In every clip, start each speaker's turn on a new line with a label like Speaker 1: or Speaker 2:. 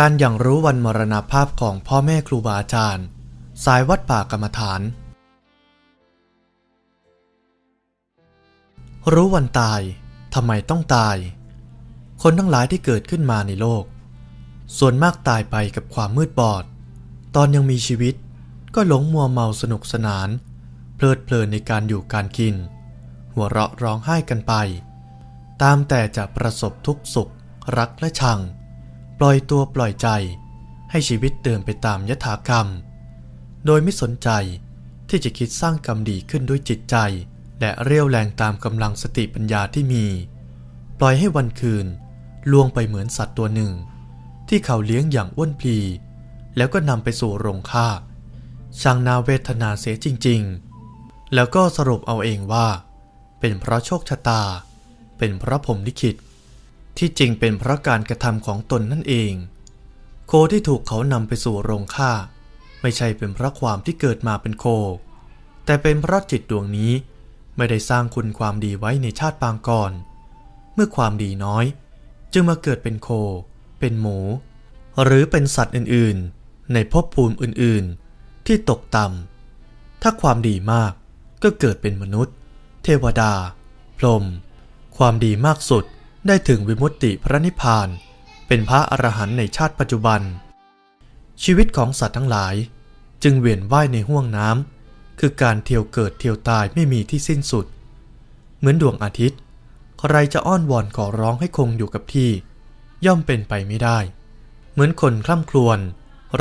Speaker 1: การอย่างรู้วันมรณภาพของพ่อแม่ครูบาอาจารย์ สายวัดป่ากรรมฐาน รู้วันตายทำไมต้องตาย คนทั้งหลายที่เกิดขึ้นมาในโลก ส่วนมากตายไปกับความมืดบอด ตอนยังมีชีวิตก็หลงมัวเมาสนุกสนาน เพลิดเพลินในการอยู่การกิน หัวเราะร้องไห้กันไป ตามแต่จะประสบทุกข์สุข รักและชัง ปล่อยตัวปล่อยใจให้ชีวิตเดินไปตามยถากรรม โดยไม่สนใจที่จะคิดสร้างกรรมดีขึ้นด้วยจิตใจ และเรี่ยวแรงตามกำลังสติปัญญาที่มี ปล่อยให้วันคืนล่วงไปเหมือนสัตว์ตัวหนึ่ง ที่เขาเลี้ยงอย่างอ้วนพลี แล้วก็นำไปสู่โรงฆ่าช่างนาเวทนาเสียจริง ๆ แล้วก็สรุปเอาเองว่า เป็นเพราะโชคชะตา เป็นเพราะผมลิขิต ที่จริงเป็นเพราะการกระทำของตนนั่นเอง โคที่ถูกเขานำไปสู่โรงฆ่า ไม่ใช่เป็นเพราะความที่เกิดมาเป็นโค แต่เป็นเพราะจิตดวงนี้ไม่ได้สร้างคุณความดีไว้ในชาติปางก่อน เมื่อความดีน้อย จึงมาเกิดเป็นโค เป็นหมู หรือเป็นสัตว์อื่นๆ ในภพภูมิอื่นๆ ที่ตกต่ำถ้าความดีมากก็เกิดเป็นมนุษย์ เทวดา พรหมความดีมากสุด ได้ถึงวิมุตติพระนิพพาน เป็นพระอรหันต์ในชาติปัจจุบัน ชีวิตของสัตว์ทั้งหลาย จึงเวียนว่ายในห้วงน้ำคือการเที่ยวเกิดเที่ยวตายไม่มีที่สิ้นสุด เหมือนดวงอาทิตย์ ใครจะอ้อนวอนขอร้องให้คงอยู่กับที่ ย่อมเป็นไปไม่ได้ เหมือนคนคล่ำครวญ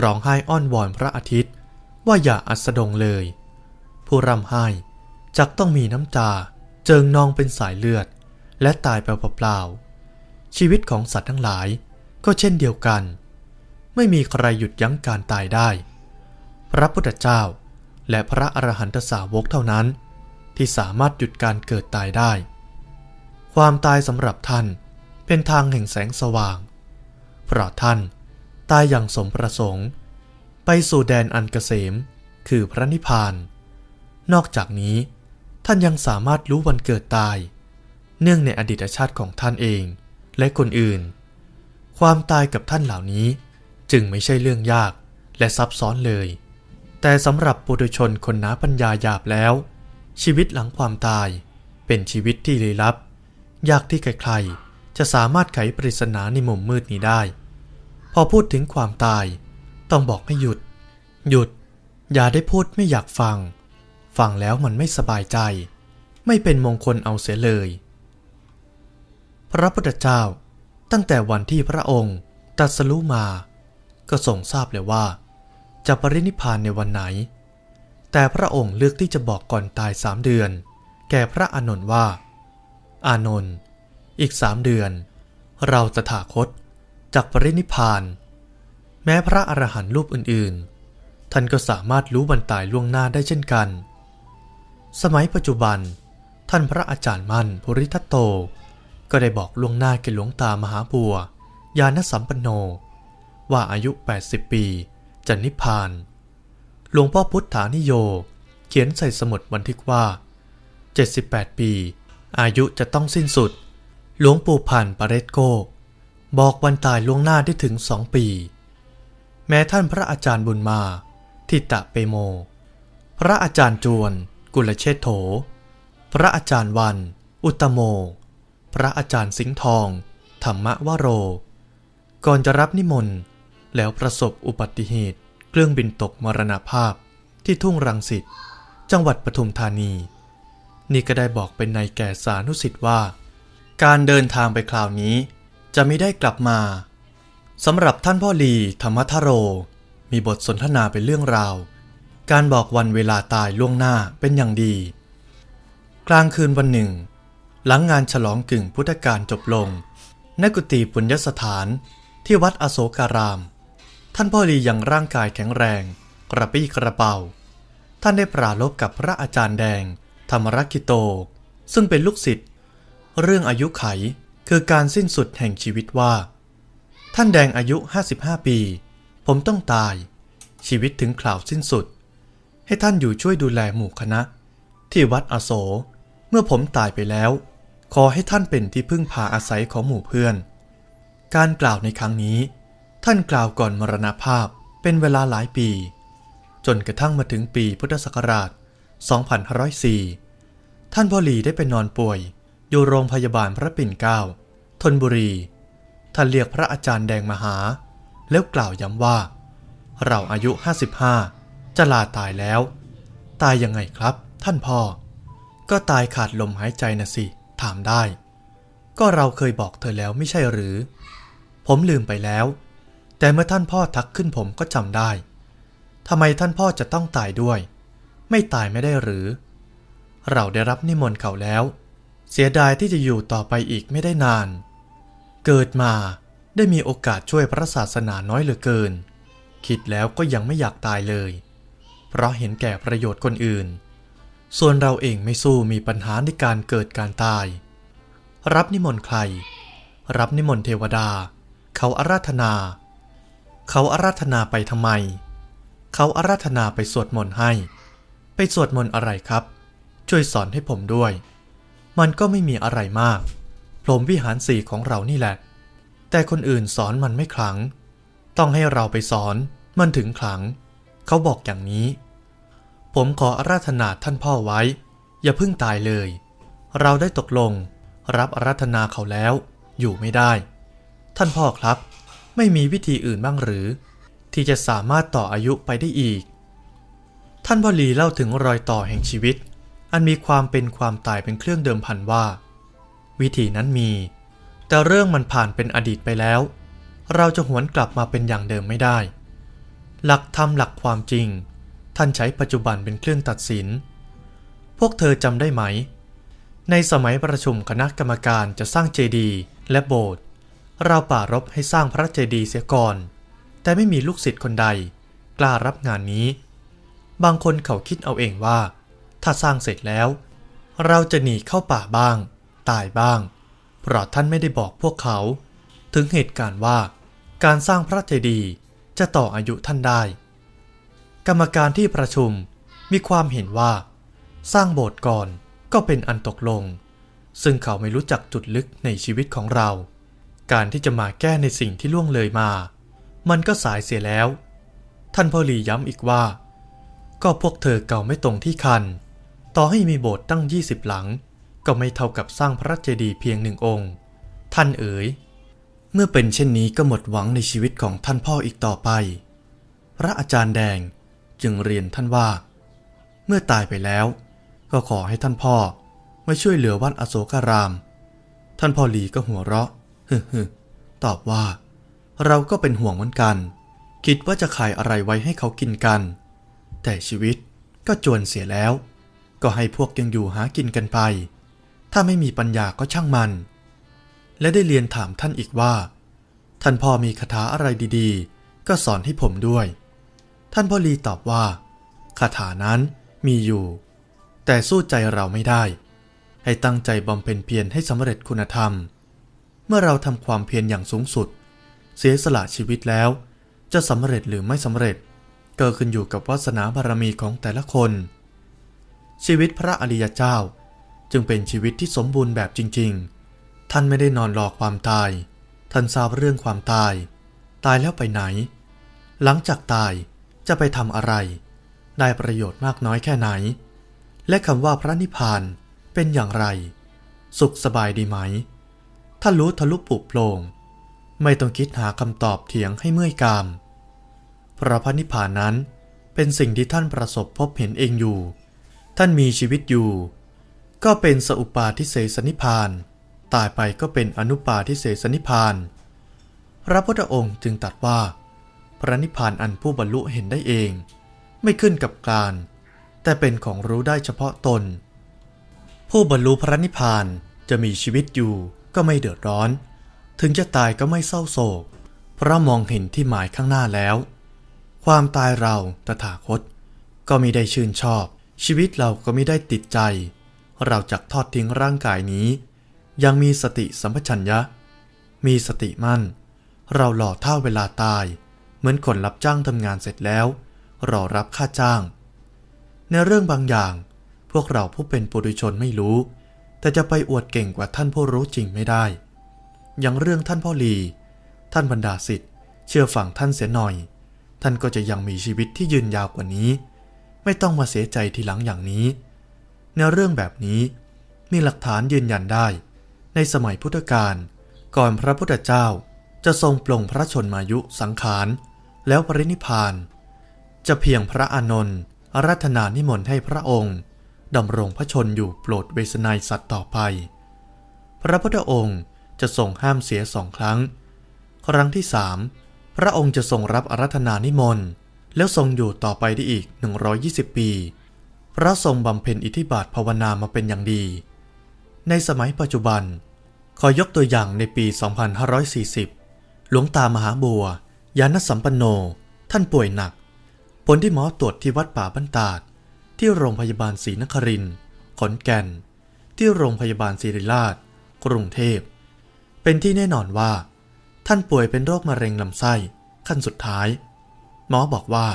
Speaker 1: ร้องไห้อ้อนวอนพระอาทิตย์ ว่าอย่าอัสดงเลย ผู้ร่ำไห้จักต้องมีน้ำตาเจิงนองเป็นสายเลือด และตายไปเปล่าๆชีวิตของสัตว์ทั้งหลายก็เช่นเดียวกัน ไม่มีใครหยุดยั้งการตายได้ พระพุทธเจ้าและพระอรหันตสาวกเท่านั้น ที่สามารถหยุดการเกิดตายได้ ความตายสำหรับท่านเป็นทางแห่งแสงสว่าง เพราะท่านตายอย่างสมประสงค์ ไปสู่แดนอันเกษมคือพระนิพพาน นอกจากนี้ท่านยังสามารถรู้วันเกิดตาย เนื่องในอดีตชาติของท่านเอง และคนอื่น ความตายกับท่านเหล่านี้จึงไม่ใช่เรื่องยากและซับซ้อนเลย แต่สำหรับปุถุชนคนน้าปัญญาหยาบแล้ว ชีวิตหลังความตายเป็นชีวิตที่ลี้ลับ ยากที่ใครๆจะสามารถไขปริศนาในมุมมืดนี้ได้ พอพูดถึงความตาย ต้องบอกให้หยุด หยุด อย่าได้พูดไม่อยากฟัง ฟังแล้วมันไม่สบายใจ ไม่เป็นมงคลเอาเสียเลย พระพุทธเจ้า ตั้งแต่วันที่พระองค์ตรัสรู้มา ก็ทรงทราบเลยว่า จะปรินิพานในวันไหน แต่พระองค์เลือกที่จะบอกก่อนตายสามเดือน แก่พระอานนท์ว่า อานนท์อีกสามเดือน เราจะถาคตจากปรินิพาน แม้พระอรหันต์รูปอื่นๆ ท่านก็สามารถรู้วันตายล่วงหน้าได้เช่นกัน สมัยปัจจุบัน ท่านพระอาจารย์มั่นภูริทัตโต ก็ได้บอกล่วงหน้าแก่หลวงตามหาบัวยานสัมปันโน ว่าอายุ 80 ปีจะนิพพาน หลวงพ่อพุทธานิโย เขียนใส่สมุดบันทึกว่า 78 ปี อายุจะต้องสิ้นสุด หลวงปู่ผ่านปาเรตโกบอกวันตายล่วงหน้าได้ถึงสองปี แม้ท่านพระอาจารย์บุญมาทิตะเปโม พระอาจารย์จวน กุลเชษโถ พระอาจารย์วัน อุตโม พระอาจารย์สิงห์ทอง ธรรมวโร ก่อนจะรับนิมนต์ แล้วประสบอุบัติเหตุเครื่องบินตกมรณภาพที่ทุ่งรังสิต จังหวัดปทุมธานี นี่ก็ได้บอกเป็นในแก่สานุสิทธิ์ว่า การเดินทางไปคราวนี้จะไม่ได้กลับมาสำหรับท่านพ่อลีธรรมทโร มีบทสนทนาเป็นเรื่องราว การบอกวันเวลาตายล่วงหน้าเป็นอย่างดี กลางคืนวันหนึ่ง หลังงานฉลองกึ่งพุทธกาลจบลงณกุฏิปุญญสถานที่วัดอโศการาม ท่านพ่อลียังร่างกายแข็งแรง กระปี้กระเป๋า ท่านได้ปราลบกับพระอาจารย์แดง ธรรมรักิโต ซึ่งเป็นลูกศิษย์ เรื่องอายุไขคือการสิ้นสุดแห่งชีวิตว่า ท่านแดงอายุ 55 ปี ผมต้องตาย ชีวิตถึงคราวสิ้นสุด ให้ท่านอยู่ช่วยดูแลหมู่คณะ ที่วัดอโศเมื่อผมตายไปแล้ว ขอให้ท่านเป็นที่พึ่งพาอาศัยของหมู่เพื่อน การกล่าวในครั้งนี้ ท่านกล่าวก่อนมรณภาพเป็นเวลาหลายปี จนกระทั่งมาถึงปีพุทธศักราช 2504 ท่านพ่อหลีได้ไปนอนป่วย อยู่โรงพยาบาลพระปิ่นเกล้าธนบุรี ท่านเรียกพระอาจารย์แดงมาหา แล้วกล่าวย้ำว่า เราอายุ 55 จะลาตายแล้ว ตายยังไงครับ ท่านพ่อ ก็ตายขาดลมหายใจนะสิ ถามได้ ก็เราเคยบอกเธอแล้วไม่ใช่หรือ ผมลืมไปแล้ว แต่เมื่อท่านพ่อทักขึ้นผมก็จำได้ทำไมท่านพ่อจะต้องตายด้วย ไม่ตายไม่ได้หรือ เราได้รับนิมนต์เขาแล้ว เสียดายที่จะอยู่ต่อไปอีกไม่ได้นาน เกิดมาได้มีโอกาสช่วยพระศาสนาน้อยเหลือเกิน คิดแล้วก็ยังไม่อยากตายเลย เพราะเห็นแก่ประโยชน์คนอื่น ส่วนเราเองไม่สู้มีปัญหาในการเกิดการตาย รับนิมนต์ใคร รับนิมนต์เทวดา เขาอาราธนา เขาอาราธนาไปทำไม เขาอาราธนาไปสวดมนต์ให้ ไปสวดมนต์อะไรครับ ช่วยสอนให้ผมด้วย มันก็ไม่มีอะไรมากพรหมวิหารสี่ของเรานี่แหละ แต่คนอื่นสอนมันไม่ขลัง ต้องให้เราไปสอน มันถึงขลัง เขาบอกอย่างนี้ ผมขออาราธนาท่านพ่อไว้ อย่าเพิ่งตายเลย เราได้ตกลง รับอาราธนาเขาแล้ว อยู่ไม่ได้ ท่านพ่อครับ ไม่มีวิธีอื่นบ้างหรือ ที่จะสามารถต่ออายุไปได้อีก ท่านพ่อลีเล่าถึงรอยต่อแห่งชีวิต อันมีความเป็นความตายเป็นเครื่องเดิมพันว่า วิธีนั้นมี แต่เรื่องมันผ่านเป็นอดีตไปแล้ว เราจะหวนกลับมาเป็นอย่างเดิมไม่ได้ หลักธรรมหลักความจริง ท่านใช้ปัจจุบันเป็นเครื่องตัดสิน พวกเธอจำได้ไหม ในสมัยประชุมคณะกรรมการจะสร้างเจดีย์และโบสถ์เราป่ารบให้สร้างพระเจดีย์เสียก่อน แต่ไม่มีลูกศิษย์คนใด กล้ารับงานนี้ บางคนเขาคิดเอาเองว่า ถ้าสร้างเสร็จแล้ว เราจะหนีเข้าป่าบ้าง ตายบ้าง เพราะท่านไม่ได้บอกพวกเขา ถึงเหตุการณ์ว่า การสร้างพระเจดีย์จะต่ออายุท่านได้ กรรมการที่ประชุมมีความเห็นว่า สร้างโบสถ์ก่อนก็เป็นอันตกลง ซึ่งเขาไม่รู้จักจุดลึกในชีวิตของเรา การที่จะมาแก้ในสิ่งที่ล่วงเลยมา มันก็สายเสียแล้ว ท่านพ่อหลีย้ำอีกว่า ก็พวกเธอเก่าไม่ตรงที่คัน ต่อให้มีโบสถ์ตั้ง 20 หลัง ก็ไม่เท่ากับสร้างพระเจดีย์เพียงหนึ่งองค์ ท่านเอ๋ยเมื่อเป็นเช่นนี้ก็หมดหวังในชีวิตของท่านพ่ออีกต่อไป พระอาจารย์แดง จึงเรียนท่านว่า เมื่อตายไปแล้ว ก็ขอให้ท่านพ่อมาช่วยเหลือวัดอโศการาม ท่านพ่อหลีก็หัวเราะฮึฮึตอบว่า เราก็เป็นห่วงเหมือนกัน คิดว่าจะขายอะไรไว้ให้เขากินกัน แต่ชีวิตก็จวนเสียแล้ว ก็ให้พวกยังอยู่หากินกันไป ถ้าไม่มีปัญญาก็ช่างมัน และได้เรียนถามท่านอีกว่า ท่านพ่อมีคาถาอะไรดีๆ ก็สอนให้ผมด้วย ท่านพ่อลีตอบว่าคาถานั้นมีอยู่ แต่สู้ใจเราไม่ได้ ให้ตั้งใจบำเพ็ญเพียรให้สำเร็จคุณธรรม เมื่อเราทำความเพียรอย่างสูงสุด เสียสละชีวิตแล้ว จะสำเร็จหรือไม่สำเร็จก็ขึ้นอยู่กับวาสนาบารมีของแต่ละคน ชีวิตพระอริยเจ้าจึงเป็นชีวิตที่สมบูรณ์แบบจริง ๆ ท่านไม่ได้นอนรอความตาย ท่านทราบเรื่องความตาย ตายแล้วไปไหน หลังจากตาย จะไปทำอะไร ได้ประโยชน์มากน้อยแค่ไหน และคำว่าพระนิพพานเป็นอย่างไร สุขสบายดีไหม ถ้ารู้ทะลุปุโปร่งไม่ต้องคิดหาคำตอบเถียงให้เมื่อยกามพระพระนิพพานนั้นเป็นสิ่งที่ท่านประสบพบเห็นเองอยู่ ท่านมีชีวิตอยู่ ก็เป็นสอุปาทิเสสนิพพาน ตายไปก็เป็นอนุปาทิเสสนิพพาน พระพุทธองค์จึงตรัสว่า ระนิพพานอันผู้บรรลุเห็นได้เอง ไม่ขึ้นกับการ แต่เป็นของรู้ได้เฉพาะตน ผู้บรรลุพระนิพพานจะมีชีวิตอยู่ก็ไม่เดือดร้อน ถึงจะตายก็ไม่เศร้าโศก เพราะมองเห็นที่หมายข้างหน้าแล้ว ความตายเราตถาคต ก็ม่ได้ชื่นชอบ ชีวิตเราก็ไม่ได้ติดใจ เราจักทอดทิ้งร่างกายนี้ ยังมีสติสัมปชัญญะ มีสติมั่น เราหล่อเท่าเวลาตาย มือนคนรับจ้างทำงานเสร็จแล้ว รอรับค่าจ้าง ในเรื่องบางอย่าง พวกเราผู้เป็นปุถุชนไม่รู้ แต่จะไปอวดเก่งกว่าท่านผู้รู้จริงไม่ได้ อย่างเรื่องท่านพ่อลี ท่านบรรดาสิทธิ์เชื่อฟังท่านเสียหน่อย ท่านก็จะยังมีชีวิตที่ยืนยาวกว่านี้ ไม่ต้องมาเสียใจทีหลังอย่างนี้ ในเรื่องแบบนี้มีหลักฐานยืนยันได้ ในสมัยพุทธกาลก่อนพระพุทธเจ้าจะทรงปลงพระชนมายุสังขาร แล้วปรินิพาน จะเพียงพระอานนท์อารัธนานิมนต์ให้พระองค์ดำรงพระชนอยู่โปรดเวสนายสัตว์ต่อไป พระพุทธองค์จะทรงห้ามเสียสองครั้ง ครั้งที่สามพระองค์จะทรงรับอารัธนานิมนต์แล้วทรงอยู่ต่อไปได้อีก 120 ปี พระทรงบำเพ็ญอิทธิบาทภาวนามาเป็นอย่างดี ในสมัยปัจจุบัน ขอยกตัวอย่างในปี 2540 หลวงตามหาบัว ยานสัมปันโน ท่านป่วยหนัก ผลที่หมอตรวจที่วัดป่าบ้านตาด ที่โรงพยาบาลศรีนครินทร์ขอนแก่น ที่โรงพยาบาลศิริราช กรุงเทพ เป็นที่แน่นอนว่า ท่านป่วยเป็นโรคมะเร็งลำไส้ ขั้นสุดท้าย หมอบอกว่า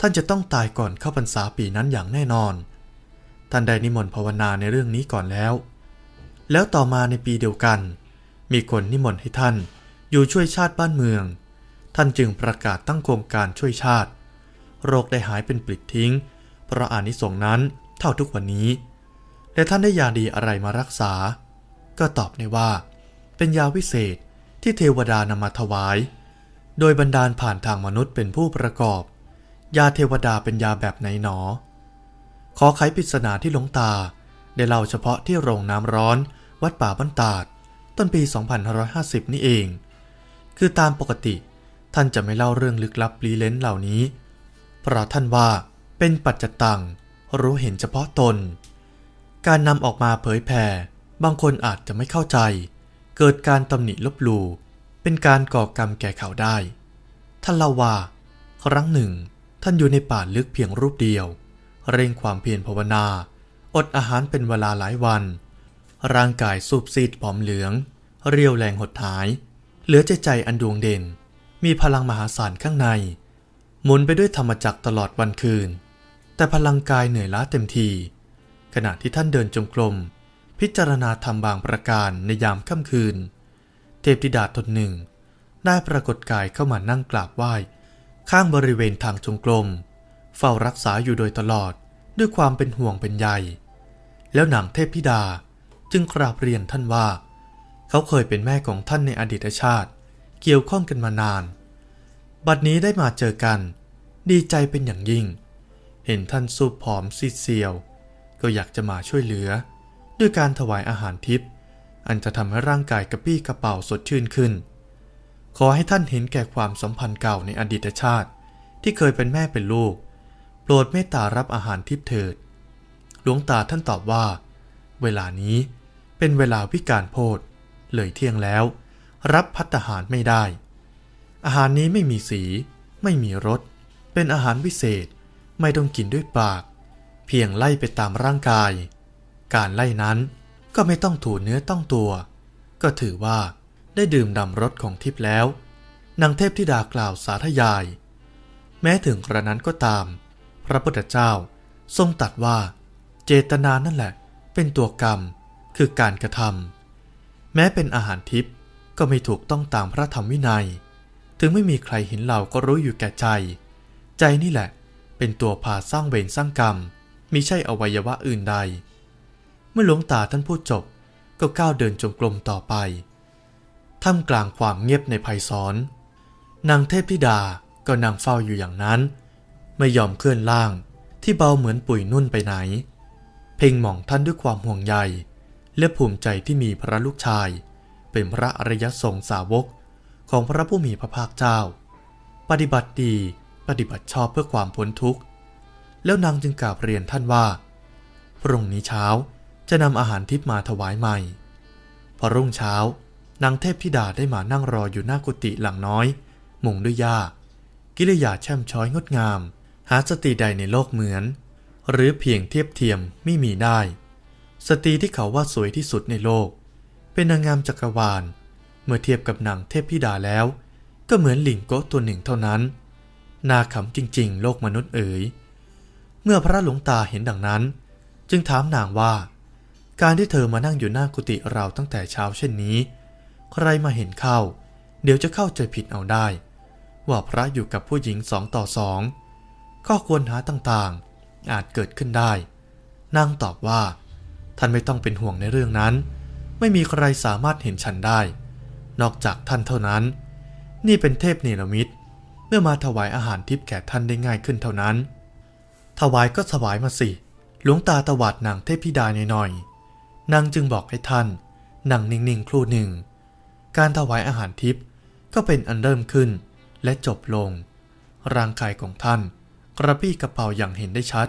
Speaker 1: ท่านจะต้องตายก่อนเข้าพรรษาปีนั้นอย่างแน่นอน ท่านได้นิมนต์ภาวนาในเรื่องนี้ก่อนแล้ว แล้วต่อมาในปีเดียวกัน มีคนนิมนต์ให้ท่านอยู่ช่วยชาติบ้านเมือง ท่านจึงประกาศตั้งโครงการช่วยชาติ โรคได้หายเป็นปลิดทิ้ง เพราะอานิสงส์นั้นเท่าทุกวันนี้ และท่านได้ยาดีอะไรมารักษา ก็ตอบได้ว่า เป็นยาวิเศษที่เทวดานำมาถวาย โดยบรรดาลผ่านทางมนุษย์เป็นผู้ประกอบ ยาเทวดาเป็นยาแบบไหนหนอ ขอไขปริศนาที่หลวงตา ได้เล่าเฉพาะที่โรงน้ำร้อน วัดป่าบ้านตาด ต้นปี 2550 นี่เอง คือตามปกติ ท่านจะไม่เล่าเรื่องลึกลับลี้เล้นเหล่านี้ เพราะท่านว่าเป็นปัจจตัง รู้เห็นเฉพาะตน การนำออกมาเผยแผ่ บางคนอาจจะไม่เข้าใจ เกิดการตำหนิลบหลู่ เป็นการก่อกรรมแก่เขาได้ ท่านเล่าว่า ครั้งหนึ่ง ท่านอยู่ในป่าลึกเพียงรูปเดียว เร่งความเพียรภาวนา อดอาหารเป็นเวลาหลายวัน ร่างกายสูบซีดผอมเหลือง เรียวแรงหดหาย เหลือใจใจอันดวงเด่น มีพลังมหาศาลข้างใน หมุนไปด้วยธรรมจักรตลอดวันคืน แต่พลังกายเหนื่อยล้าเต็มที ขณะที่ท่านเดินจงกรม พิจารณาธรรมบางประการในยามค่ำคืน เทพธิดาตนหนึ่ง ได้ปรากฏกายเข้ามานั่งกราบไหว้ ข้างบริเวณทางจงกรม เฝ้ารักษาอยู่โดยตลอดด้วยความเป็นห่วงเป็นใย แล้วนางเทพธิดาจึงกราบเรียนท่านว่า เขาเคยเป็นแม่ของท่านในอดีตชาติ เกี่ยวข้องกันมานาน บัดนี้ได้มาเจอกัน ดีใจเป็นอย่างยิ่ง เห็นท่านสูบผอมซีดเซียว ก็อยากจะมาช่วยเหลือ ด้วยการถวายอาหารทิพย์อันจะทำให้ร่างกายกระปี้กระเป๋าสดชื่นขึ้น ขอให้ท่านเห็นแก่ความสัมพันธ์เก่าในอดีตชาติ ที่เคยเป็นแม่เป็นลูก โปรดเมตตารับอาหารทิพย์เถิด หลวงตาท่านตอบว่า เวลานี้เป็นเวลาวิการโพธเลยเที่ยงแล้ว รับพัตหารไม่ได้ อาหารนี้ไม่มีสี ไม่มีรส เป็นอาหารวิเศษ ไม่ต้องกินด้วยปาก เพียงไล่ไปตามร่างกาย การไล่นั้นก็ไม่ต้องถูเนื้อต้องตัว ก็ถือว่าได้ดื่มดำรสของทิพย์แล้ว นางเทพธิดากล่าวสาธยาย แม้ถึงกระนั้นก็ตาม พระพุทธเจ้าทรงตรัสว่า เจตนานั่นแหละ เป็นตัวกรรม คือการกระทำแม้เป็นอาหารทิพย์ ก็ไม่ถูกต้องตามพระธรรมวินัย ถึงไม่มีใครเห็นเราก็รู้อยู่แก่ใจ ใจนี่แหละ เป็นตัวพาสร้างเวรสร้างกรรมมิใช่อวัยวะอื่นใด เมื่อหลวงตาท่านพูดจบก็ก้าวเดินจงกรมต่อไป ท่ามกลางความเงียบในภัยซ้อน นางเทพธิดาก็นั่งเฝ้าอยู่อย่างนั้น ไม่ยอมเคลื่อนล่างที่เบาเหมือนปุ๋ยนุ่นไปไหน เพ่งมองท่านด้วยความห่วงใย และภูมิใจที่มีพระลูกชาย เป็นพระอริยสงฆ์สาวกของพระผู้มีพระภาคเจ้า ปฏิบัติดีปฏิบัติชอบเพื่อความพ้นทุกข์ แล้วนางจึงกราบเรียนท่านว่า พรุ่งนี้เช้าจะนำอาหารทิพมาถวายใหม่ พอรุ่งเช้านางเทพธิดาได้มานั่งรออยู่หน้ากุฏิหลังน้อย มุงด้วยหญ้า กิริยาแช่มช้อยงดงาม หาสตรีใดในโลกเหมือน หรือเพียงเทียบเทียมไม่มีได้ สตรีที่เขาว่าสวยที่สุดในโลก เป็นนางงามจักรวาล เมื่อเทียบกับนางเทพธิดาแล้ว ก็เหมือนหลิงโกตัวหนึ่งเท่านั้น นาขำจริง ๆ โลกมนุษย์เอ๋ย เมื่อพระหลวงตาเห็นดังนั้น จึงถามนางว่า การที่เธอมานั่งอยู่หน้ากุฏิเราตั้งแต่เช้าเช่นนี้ ใครมาเห็นเข้า เดี๋ยวจะเข้าใจผิดเอาได้ ว่าพระอยู่กับผู้หญิงสองต่อสองข้อควรหาต่างๆ อาจเกิดขึ้นได้ นางตอบว่า ท่านไม่ต้องเป็นห่วงในเรื่องนั้น ไม่มีใครสามารถเห็นฉันได้ นอกจากท่านเท่านั้น นี่เป็นเทพเนรมิตเมื่อมาถวายอาหารทิพย์แก่ท่านได้ง่ายขึ้นเท่านั้น ถวายก็ถวายมาสิ หลวงตาตวาดนางเทพพิดาหน่อยๆนางจึงบอกให้ท่านนั่งนิ่งๆครู่หนึ่ง การถวายอาหารทิพย์ก็เป็นอันเริ่มขึ้นและจบลง ร่างกายของท่าน กระปี้กระเป๋าอย่างเห็นได้ชัด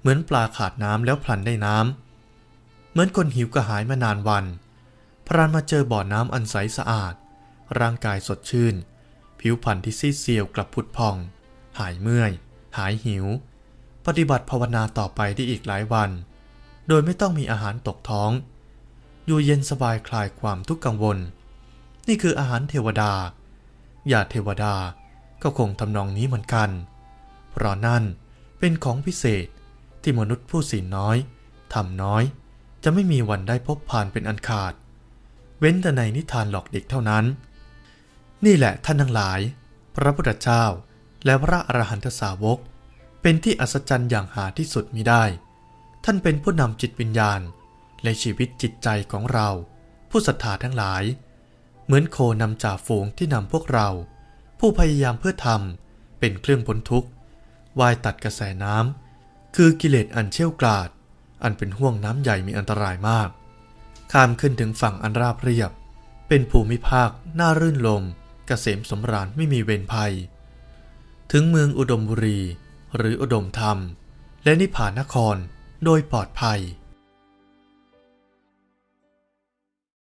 Speaker 1: เหมือนปลาขาดน้ำแล้วพลันได้น้ำ เหมือนคนหิวกระหายมานานวัน พรานมาเจอบ่อน้ำอันใสสะอาด ร่างกายสดชื่น ผิวพรรณที่ซีดเซียวกลับผุดพอง หายเมื่อย หายหิว ปฏิบัติภาวนาต่อไปได้อีกหลายวัน โดยไม่ต้องมีอาหารตกท้อง อยู่เย็นสบายคลายความทุกข์กังวล นี่คืออาหารเทวดาอย่าเทวดาก็คงทำนองนี้เหมือนกัน เพราะนั่นเป็นของพิเศษที่มนุษย์ผู้ศีลน้อยทำน้อย จะไม่มีวันได้พบผ่านเป็นอันขาด เว้นแต่ในนิทานหลอกเด็กเท่านั้น นี่แหละท่านทั้งหลาย พระพุทธเจ้าและพระอรหันตสาวก เป็นที่อัศจรรย์อย่างหาที่สุดมิได้ ท่านเป็นผู้นำจิตวิญญาณ และชีวิตจิตใจของเรา ผู้ศรัทธาทั้งหลาย เหมือนโคนำจ่าฝูงที่นำพวกเรา ผู้พยายามเพื่อทำเป็นเครื่องพ้นทุกข์วายตัดกระแสน้ำคือกิเลสอันเชี่ยวกราด อันเป็นห่วงน้ำใหญ่มีอันตรายมาก ข้ามขึ้นถึงฝั่งอันราบเรียบ เป็นภูมิภาคน่ารื่นลมกเกษมสมราญไม่มีเวรภัย ถึงเมืองอุดมบุรีหรืออุดมธรรม และนิพพานนครโดยปลอดภัย